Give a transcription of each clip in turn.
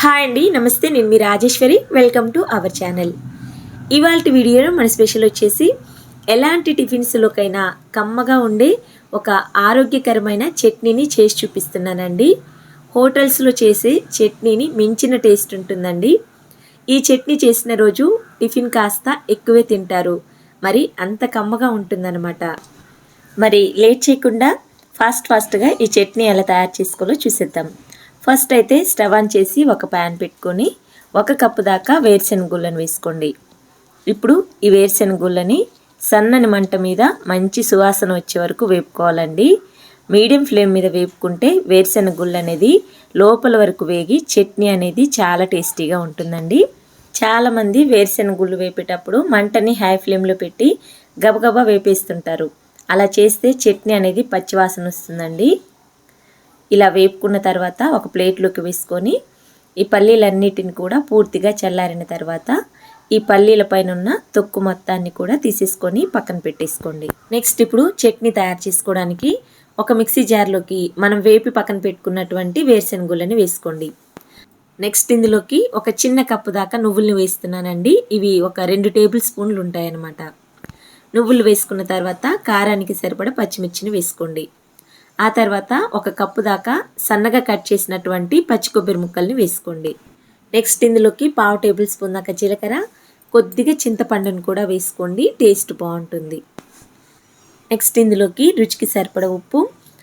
Hi అండి నమస్తే నేను మీ Rajeswari. Welcome to our channel ఇవాళ వీడియోలో మన స్పెషల్ వచ్చేసి ఎలాంటి టిఫిన్స్లోకైనా కమ్మగా ఉండే ఒక ఆరోగ్యకరమైన చట్నీని చేసి చూపిస్తున్నానండి. హోటల్స్లో చేసే చట్నీని మించిన టేస్ట్ ఉంటుందండి. ఈ చట్నీ చేసిన రోజు టిఫిన్ కాస్త ఎక్కువే తింటారు. మరి అంత కమ్మగా ఉంటుందన్నమాట. మరి లేట్ చేయకుండా ఫాస్ట్ ఫాస్ట్గా ఈ చట్నీ ఎలా తయారు చేసుకోవాలో చూసేద్దాం. ఫస్ట్ అయితే స్టవ్ ఆన్ చేసి ఒక ప్యాన్ పెట్టుకొని ఒక కప్పు దాకా వేరుశెనగుళ్ళను వేసుకోండి. ఇప్పుడు ఈ వేరుశెనగ గుళ్ళని సన్నని మంట మీద మంచి సువాసన వచ్చే వరకు వేపుకోవాలండి. మీడియం ఫ్లేమ్ మీద వేపుకుంటే వేరుశెనగుళ్ళు అనేది లోపల వరకు వేగి చట్నీ అనేది చాలా టేస్టీగా ఉంటుందండి. చాలామంది వేరుశెనగ గుళ్ళు వేపేటప్పుడు మంటని హై ఫ్లేమ్లో పెట్టి గబగబా వేపేస్తుంటారు. అలా చేస్తే చట్నీ అనేది పచ్చివాసన వస్తుందండి. ఇలా వేపుకున్న తర్వాత ఒక ప్లేట్లోకి వేసుకొని ఈ పల్లీలన్నిటిని కూడా పూర్తిగా చల్లారిన తర్వాత ఈ పల్లీల పైన ఉన్న తొక్కు మొత్తాన్ని కూడా తీసేసుకొని పక్కన పెట్టేసుకోండి. నెక్స్ట్ ఇప్పుడు చట్నీ తయారు చేసుకోవడానికి ఒక మిక్సీ జార్లోకి మనం వేపి పక్కన పెట్టుకున్నటువంటి వేరుశెనగుళ్ళని వేసుకోండి. నెక్స్ట్ ఇందులోకి ఒక చిన్న కప్పు దాకా నువ్వుల్ని వేస్తున్నానండి. ఇవి ఒక రెండు టేబుల్ స్పూన్లు ఉంటాయన్నమాట. నువ్వులు వేసుకున్న తర్వాత కారానికి సరిపడ పచ్చిమిర్చిని వేసుకోండి. ఆ తర్వాత ఒక కప్పు దాకా సన్నగా కట్ చేసినటువంటి పచ్చి కొబ్బరి ముక్కల్ని వేసుకోండి. నెక్స్ట్ ఇందులోకి పావు టేబుల్ స్పూన్ దాకా జీలకర్ర కొద్దిగా చింతపండును కూడా వేసుకోండి టేస్ట్ బాగుంటుంది. నెక్స్ట్ ఇందులోకి రుచికి సరిపడ ఉప్పు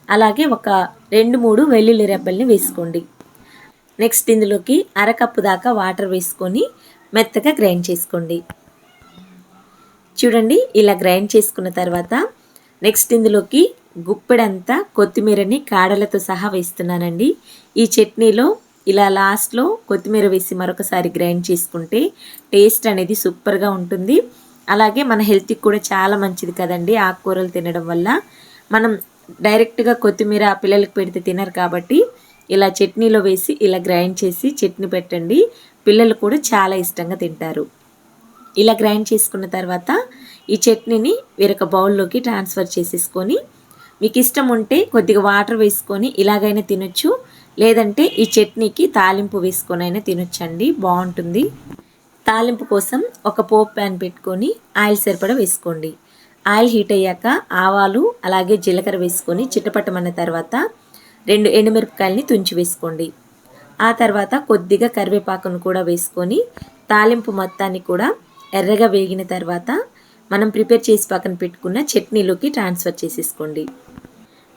అలాగే ఒక రెండు మూడు వెల్లుల్లి రెబ్బల్ని వేసుకోండి. నెక్స్ట్ ఇందులోకి అరకప్పు దాకా వాటర్ వేసుకొని మెత్తగా గ్రైండ్ చేసుకోండి. చూడండి ఇలా గ్రైండ్ చేసుకున్న తర్వాత నెక్స్ట్ ఇందులోకి గుప్పెడంతా కొత్తిమీరని కాడలతో సహా వేస్తున్నానండి. ఈ చట్నీలో ఇలా లాస్ట్లో కొత్తిమీర వేసి మరొకసారి గ్రైండ్ చేసుకుంటే టేస్ట్ అనేది సూపర్గా ఉంటుంది. అలాగే మన హెల్త్కి కూడా చాలా మంచిది కదండి ఆకుకూరలు తినడం వల్ల. మనం డైరెక్ట్గా కొత్తిమీర పిల్లలకు పెడితే తినరు కాబట్టి ఇలా చట్నీలో వేసి ఇలా గ్రైండ్ చేసి చట్నీ పెట్టండి. పిల్లలు కూడా చాలా ఇష్టంగా తింటారు. ఇలా గ్రైండ్ చేసుకున్న తర్వాత ఈ చట్నీని వేరొక బౌల్లోకి ట్రాన్స్ఫర్ చేసేసుకొని మీకు ఇష్టం ఉంటే కొద్దిగా వాటర్ వేసుకొని ఇలాగైనా తినొచ్చు. లేదంటే ఈ చట్నీకి తాలింపు వేసుకొని అయినా తినొచ్చండి. బాగుంటుంది. తాలింపు కోసం ఒక పోప్ ప్యాన్ పెట్టుకొని ఆయిల్ సరిపడ వేసుకోండి. ఆయిల్ హీట్ అయ్యాక ఆవాలు అలాగే జీలకర్ర వేసుకొని చిట్టపట్టమన్న తర్వాత రెండు ఎండుమిరపకాయలని తుంచి వేసుకోండి. ఆ తర్వాత కొద్దిగా కరివేపాకును కూడా వేసుకొని తాలింపు మొత్తాన్ని కూడా ఎర్రగా వేగిన తర్వాత మనం ప్రిపేర్ చేసి పక్కన పెట్టుకున్న చట్నీలోకి ట్రాన్స్ఫర్ చేసేసుకోండి.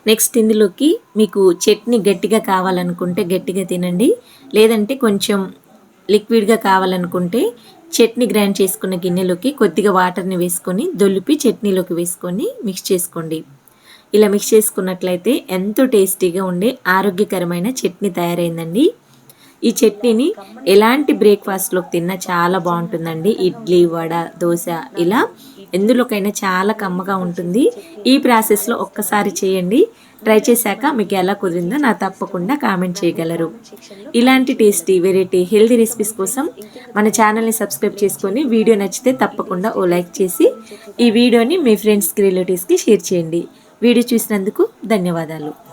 నెక్స్ట్ ఇందులోకి మీకు చట్నీ గట్టిగా కావాలనుకుంటే గట్టిగా తినండి. లేదంటే కొంచెం లిక్విడ్గా కావాలనుకుంటే చట్నీ గ్రైండ్ చేసుకున్న గిన్నెలోకి కొద్దిగా వాటర్ని వేసుకొని దొలిపి చట్నీలోకి వేసుకొని మిక్స్ చేసుకోండి. ఇలా మిక్స్ చేసుకున్నట్లయితే ఎంతో టేస్టీగా ఉండే ఆరోగ్యకరమైన చట్నీ తయారైందండి. ఈ చట్నీని ఎలాంటి బ్రేక్ఫాస్ట్లోకి తిన్నా చాలా బాగుంటుందండి. ఇడ్లీ వడ దోశ ఇలా ఎందులోకైనా చాలా కమ్మగా ఉంటుంది. ఈ ప్రాసెస్లో ఒక్కసారి చేయండి. ట్రై చేశాక మీకు ఎలా కుదిరిందో నా తప్పకుండా కామెంట్ చేయగలరు. ఇలాంటి టేస్టీ వెరైటీ హెల్దీ రెసిపీస్ కోసం మన ఛానల్ని సబ్స్క్రైబ్ చేసుకొని వీడియో నచ్చితే తప్పకుండా ఓ లైక్ చేసి ఈ వీడియోని మీ ఫ్రెండ్స్కి రిలేటివ్స్కి షేర్ చేయండి. వీడియో చూసినందుకు ధన్యవాదాలు.